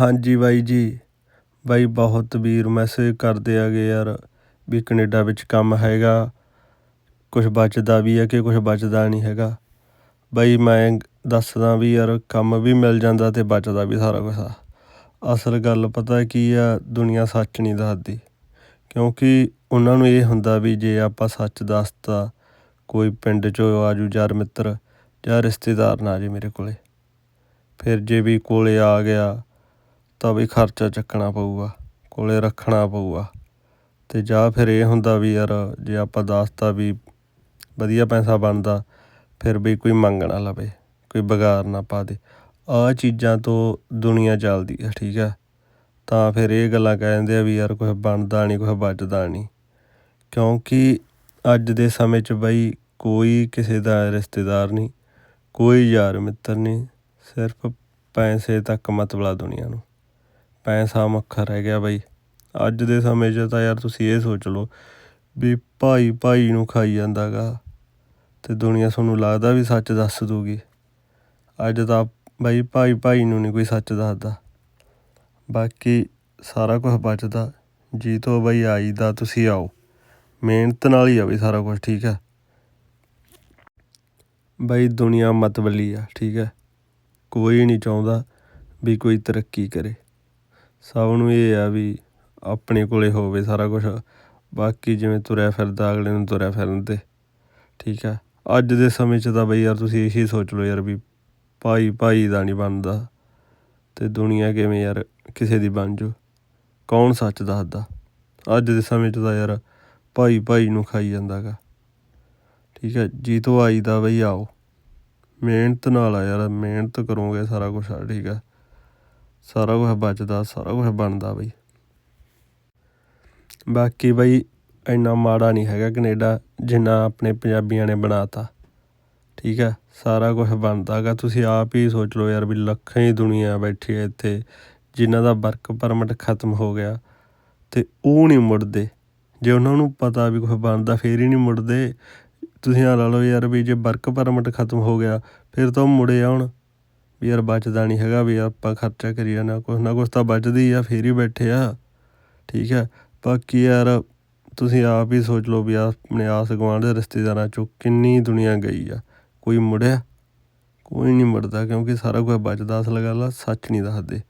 ਹਾਂਜੀ ਬਾਈ ਜੀ। ਬਾਈ ਬਹੁਤ ਵੀਰ ਮੈਸੇਜ ਕਰਦੇ ਆਗੇ ਯਾਰ ਵੀ ਕੈਨੇਡਾ ਵਿੱਚ ਕੰਮ ਹੈਗਾ। ਕੁਛ ਬਚਦਾ ਵੀ ਹੈ ਕਿ ਕੁਛ ਬਚਦਾ ਨਹੀਂ ਹੈਗਾ। ਬਾਈ ਮੈਂ ਦੱਸਦਾ ਵੀ ਯਾਰ ਕੰਮ ਵੀ ਮਿਲ ਜਾਂਦਾ ਅਤੇ ਬਚਦਾ ਵੀ ਸਾਰਾ ਕੁਛ ਆ। ਅਸਲ ਗੱਲ ਪਤਾ ਕੀ ਆ, ਦੁਨੀਆ ਸੱਚ ਨਹੀਂ ਦੱਸਦੀ। ਕਿਉਂਕਿ ਉਹਨਾਂ ਨੂੰ ਇਹ ਹੁੰਦਾ ਵੀ ਜੇ ਆਪਾਂ ਸੱਚ ਦੱਸਤਾ, ਕੋਈ ਪਿੰਡ 'ਚੋਂ ਆ ਜੂ ਯਾਰ ਮਿੱਤਰ ਜਾਂ ਰਿਸ਼ਤੇਦਾਰ ਨਾ ਆ ਜੇ ਮੇਰੇ ਕੋਲ। ਫਿਰ ਜੇ ਵੀ ਕੋਲੇ ਆ ਗਿਆ ਤਾਂ ਵੀ ਖਰਚਾ ਚੱਕਣਾ ਪਊਗਾ, ਕੋਲੇ ਰੱਖਣਾ ਪਊਗਾ। ਤੇ ਜਾਂ ਫਿਰ ਇਹ ਹੁੰਦਾ ਵੀ ਯਾਰ, ਜੇ ਆਪਾਂ ਦੱਸਤਾ ਵੀ ਵਧੀਆ ਪੈਸਾ ਬਣਦਾ, ਫਿਰ ਵੀ ਕੋਈ ਮੰਗ ਨਾ ਲਵੇ, ਕੋਈ ਬਗਾਰ ਨਾ ਪਾ ਦੇ। ਆਹ ਚੀਜ਼ਾਂ ਤੋਂ ਦੁਨੀਆ ਚੱਲਦੀ ਆ, ਠੀਕ ਆ। ਤਾਂ ਫਿਰ ਇਹ ਗੱਲਾਂ ਕਹਿੰਦੇ ਆ ਵੀ ਯਾਰ ਕੁਝ ਬਣਦਾ ਨਹੀਂ ਕੁਝ ਬਚਦਾ ਨਹੀਂ। ਕਿਉਂਕਿ ਅੱਜ ਦੇ ਸਮੇਂ 'ਚ ਬਈ ਕੋਈ ਕਿਸੇ ਦਾ ਰਿਸ਼ਤੇਦਾਰ ਨਹੀਂ, ਕੋਈ ਯਾਰ ਮਿੱਤਰ ਨਹੀਂ, ਸਿਰਫ ਪੈਸੇ ਤੱਕ ਮਤਲਬ ਦੁਨੀਆ ਨੂੰ। ਪੈਸਾ ਮੱਖਰ ਰਹਿ ਗਿਆ ਬਈ। ਅੱਜ ਦੇ ਸਮੇਂ 'ਚ ਤਾਂ ਯਾਰ ਤੁਸੀਂ ਇਹ ਸੋਚ ਲਓ ਵੀ ਭਾਈ ਭਾਈ ਨੂੰ ਖਾਈ ਜਾਂਦਾ ਗਾ ਅਤੇ ਦੁਨੀਆ ਤੁਹਾਨੂੰ ਲੱਗਦਾ ਵੀ ਸੱਚ ਦੱਸ ਦੂਗੀ ਅੱਜ ਤਾਂ ਬਾਈ ਭਾਈ ਭਾਈ ਨੂੰ ਨਹੀਂ ਕੋਈ ਸੱਚ ਦੱਸਦਾ। ਬਾਕੀ ਸਾਰਾ ਕੁਝ ਬਚਦਾ। ਜੀ ਤੋਂ ਬਈ ਆਈਦਾ ਤੁਸੀਂ ਆਓ। ਮਿਹਨਤ ਨਾਲ ਹੀ ਆ ਬਈ ਸਾਰਾ ਕੁਝ ਠੀਕ ਹੈ ਬਾਈ ਦੁਨੀਆ ਮਤਬਲੀ ਆ, ਠੀਕ ਹੈ ਕੋਈ ਨਹੀਂ ਚਾਹੁੰਦਾ ਵੀ ਕੋਈ ਤਰੱਕੀ ਕਰੇ। ਸਭ ਨੂੰ ਇਹ ਆ ਵੀ ਆਪਣੇ ਕੋਲ ਹੋਵੇ ਸਾਰਾ ਕੁਛ। ਬਾਕੀ ਜਿਵੇਂ ਤੁਰਿਆ ਫਿਰਦਾ, ਅਗਲੇ ਨੂੰ ਤੁਰਿਆ ਫਿਰਨ 'ਤੇ ਠੀਕ ਆ? ਅੱਜ ਦੇ ਸਮੇਂ 'ਚ ਤਾਂ ਬਈ ਯਾਰ ਤੁਸੀਂ ਇਹੀ ਸੋਚ ਲਓ ਯਾਰ ਵੀ ਭਾਈ ਭਾਈ ਦਾ ਨਹੀਂ ਬਣਦਾ। ਅਤੇ ਦੁਨੀਆ ਕਿਵੇਂ ਯਾਰ? ਕਿਸੇ ਦੀ ਬਣ ਜੂ ਕੌਣ ਸੱਚ ਦੱਸਦਾ? ਅੱਜ ਦੇ ਸਮੇਂ 'ਚ ਤਾਂ ਯਾਰ ਭਾਈ ਭਾਈ ਨੂੰ ਖਾਈ ਜਾਂਦਾ ਗਾ ਠੀਕ ਹੈ ਜੀ ਤੋਂ ਆਈ ਦਾ ਬਈ ਆਓ। ਮਿਹਨਤ ਨਾਲ ਆ ਯਾਰ, ਮਿਹਨਤ ਕਰੋਗੇ ਸਾਰਾ ਕੁਛ ਆ ਠੀਕ ਆ? ਸਾਰਾ ਕੁਝ ਬਚਦਾ, ਸਾਰਾ ਕੁਝ ਬਣਦਾ ਬਈ। ਬਾਕੀ ਬਈ ਇੰਨਾ ਮਾੜਾ ਨਹੀਂ ਹੈਗਾ ਕੈਨੇਡਾ ਜਿੰਨਾ ਆਪਣੇ ਪੰਜਾਬੀਆਂ ਨੇ ਬਣਾਤਾ। ਠੀਕ ਹੈ ਸਾਰਾ ਕੁਝ ਬਣਦਾਗਾ ਤੁਸੀਂ ਆਪ ਹੀ ਸੋਚ ਲਓ ਯਾਰ ਵੀ ਲੱਖਾਂ ਹੀ ਦੁਨੀਆ ਬੈਠੀ ਹੈ ਇੱਥੇ, ਜਿਨ੍ਹਾਂ ਦਾ ਵਰਕ ਪਰਮਿਟ ਖਤਮ ਹੋ ਗਿਆ ਤੇ ਉਹ ਨਹੀਂ ਮੁੜਦੇ। ਜੇ ਉਹਨਾਂ ਨੂੰ ਪਤਾ ਵੀ ਕੁਝ ਬਣਦਾ, ਫੇਰ ਹੀ ਨਹੀਂ ਮੁੜਦੇ। ਤੁਸੀਂ ਆ ਲਾ ਲਓ ਯਾਰ ਵੀ ਜੇ ਵਰਕ ਪਰਮਿਟ ਖਤਮ ਹੋ ਗਿਆ, ਫਿਰ ਤਾਂ ਉਹ ਮੁੜੇ ਆਉਣ। ਵੀ ਯਾਰ ਬਚਦਾ ਨਹੀਂ ਹੈਗਾ ਵੀ ਆਪਾਂ ਖਰਚਾ ਕਰੀ ਜਾਣਾ ਕੁਛ, ਨਾ ਕੁਛ ਤਾਂ ਬਚਦੀ ਆ, ਫਿਰ ਹੀ ਬੈਠੇ ਆ। ਠੀਕ ਹੈ, ਬਾਕੀ ਯਾਰ ਤੁਸੀਂ ਆਪ ਹੀ ਸੋਚ ਲਓ ਵੀ ਆਪਣੇ ਆਸ ਗੁਆਂਢ ਦੇ ਰਿਸ਼ਤੇਦਾਰਾਂ ਚੋਂ ਕਿੰਨੀ ਦੁਨੀਆ ਗਈ ਆ। ਕੋਈ ਮੁੜਿਆ? ਕੋਈ ਨਹੀਂ ਮੁੜਦਾ ਕਿਉਂਕਿ ਸਾਰਾ ਕੁਝ ਬਚਦਾ, ਅਸਲ ਗੱਲ ਆ, ਸੱਚ ਨਹੀਂ ਦੱਸਦੇ।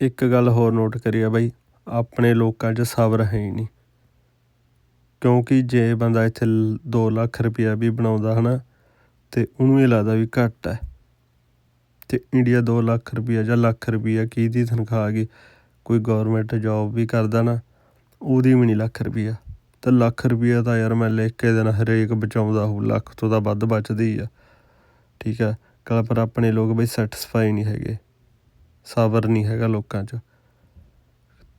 ਇੱਕ ਗੱਲ ਹੋਰ ਨੋਟ ਕਰੀਆ ਬਾਈ, ਆਪਣੇ ਲੋਕਾਂ 'ਚ ਸਬਰ ਹੈ ਹੀ ਨਹੀਂ। ਕਿਉਂਕਿ ਜੇ ਬੰਦਾ ਇੱਥੇ 2 ਲੱਖ ਰੁਪਇਆ ਵੀ ਬਣਾਉਂਦਾ ਹਨਾ, ਤੇ ਉਹਨੂੰ ਇਹ ਲੱਗਦਾ ਵੀ ਘੱਟ ਹੈ। ਅਤੇ ਇੰਡੀਆ ਦੋ ਲੱਖ ਰੁਪਈਆ ਜਾਂ ਲੱਖ ਰੁਪਈਆ ਕਿਹਦੀ ਤਨਖਾਹ ਆ ਗਈ ਕੋਈ ਗੌਰਮੈਂਟ ਜੋਬ ਵੀ ਕਰਦਾ ਨਾ, ਉਹਦੀ ਵੀ ਨਹੀਂ ਲੱਖ ਰੁਪਈਆ। ਤਾਂ ਲੱਖ ਰੁਪਈਆ ਤਾਂ ਯਾਰ ਮੈਂ ਲਿਖ ਕੇ ਦੇਣਾ, ਹਰੇਕ ਬਚਾਉਂਦਾ ਹੋ ਲੱਖ ਤੋਂ ਤਾਂ ਵੱਧ ਬਚਦੀ ਆ। ਠੀਕ ਆ, ਕੱਲ ਪਰ ਆਪਣੇ ਲੋਕ ਬਈ ਸੈਟੀਸਫਾਈ ਨਹੀਂ ਹੈਗੇ, ਸਬਰ ਨਹੀਂ ਹੈਗਾ ਲੋਕਾਂ 'ਚ।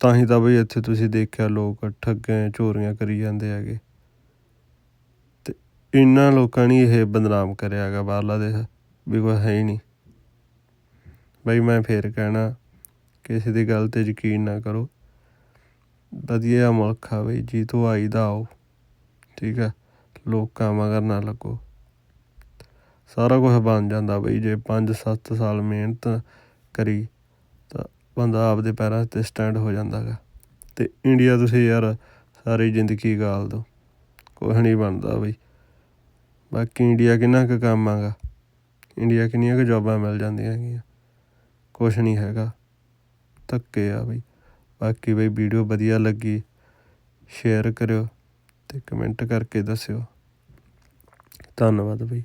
ਤਾਂ ਹੀ ਤਾਂ ਬਈ ਇੱਥੇ ਤੁਸੀਂ ਦੇਖਿਆ ਲੋਕ ਠੱਗੇ ਚੋਰੀਆਂ ਕਰੀ ਜਾਂਦੇ ਹੈਗੇ। ਤੇ ਇਹਨਾਂ ਲੋਕਾਂ ਨੇ ਇਹ ਬਦਨਾਮ ਕਰਿਆ ਹੈਗਾ ਬਾਹਰਲਾ ਦੇਸ਼, ਵੀ ਕੋਈ ਹੈ ਹੀ ਨਹੀਂ। ਬਈ ਮੈਂ ਫੇਰ ਕਹਿਣਾ, ਕਿਸੇ ਦੀ ਗੱਲ ਤੇ ਯਕੀਨ ਨਾ ਕਰੋ। ਵਧੀਆ ਮੁਲਕ ਆ ਬਈ ਜੀ ਤੋਂ ਆਈ ਦਾ ਆਓ, ਠੀਕ ਆ? ਲੋਕਾਂ ਮਗਰ ਨਾ ਲੱਗੋ। ਸਾਰਾ ਕੁਝ ਬਣ ਜਾਂਦਾ ਬਈ, ਜੇ 5-7 ਸਾਲ ਮਿਹਨਤ ਕਰੀ, ਤਾਂ ਬੰਦਾ ਆਪਦੇ ਪੈਰਾਂ 'ਤੇ ਸਟੈਂਡ ਹੋ ਜਾਂਦਾਗਾ ਤੇ ਇੰਡੀਆ ਤੁਸੀਂ ਯਾਰ ਸਾਰੀ ਜ਼ਿੰਦਗੀ ਗਾਲ ਦੋ ਕੁਛ ਨਹੀਂ ਬਣਦਾ ਬਈ। ਬਾਕੀ ਇੰਡੀਆ ਕਿੰਨਾ ਕੁ ਕੰਮ ਆਗਾ ਇੰਡੀਆ ਕਿੰਨੀਆਂ ਕੁ ਜੌਬਾਂ ਮਿਲ ਜਾਂਦੀਆਂ ਹੈਗੀਆਂ। ਕੁਛ ਨਹੀਂ ਹੈਗਾ। ਧੱਕੇ ਆ ਬਈ। ਬਾਕੀ ਬਈ ਵੀਡੀਓ ਵਧੀਆ ਲੱਗੀ ਸ਼ੇਅਰ ਕਰਿਓ ਤੇ ਕਮੈਂਟ ਕਰਕੇ ਦੱਸਿਓ। ਧੰਨਵਾਦ ਬਈ।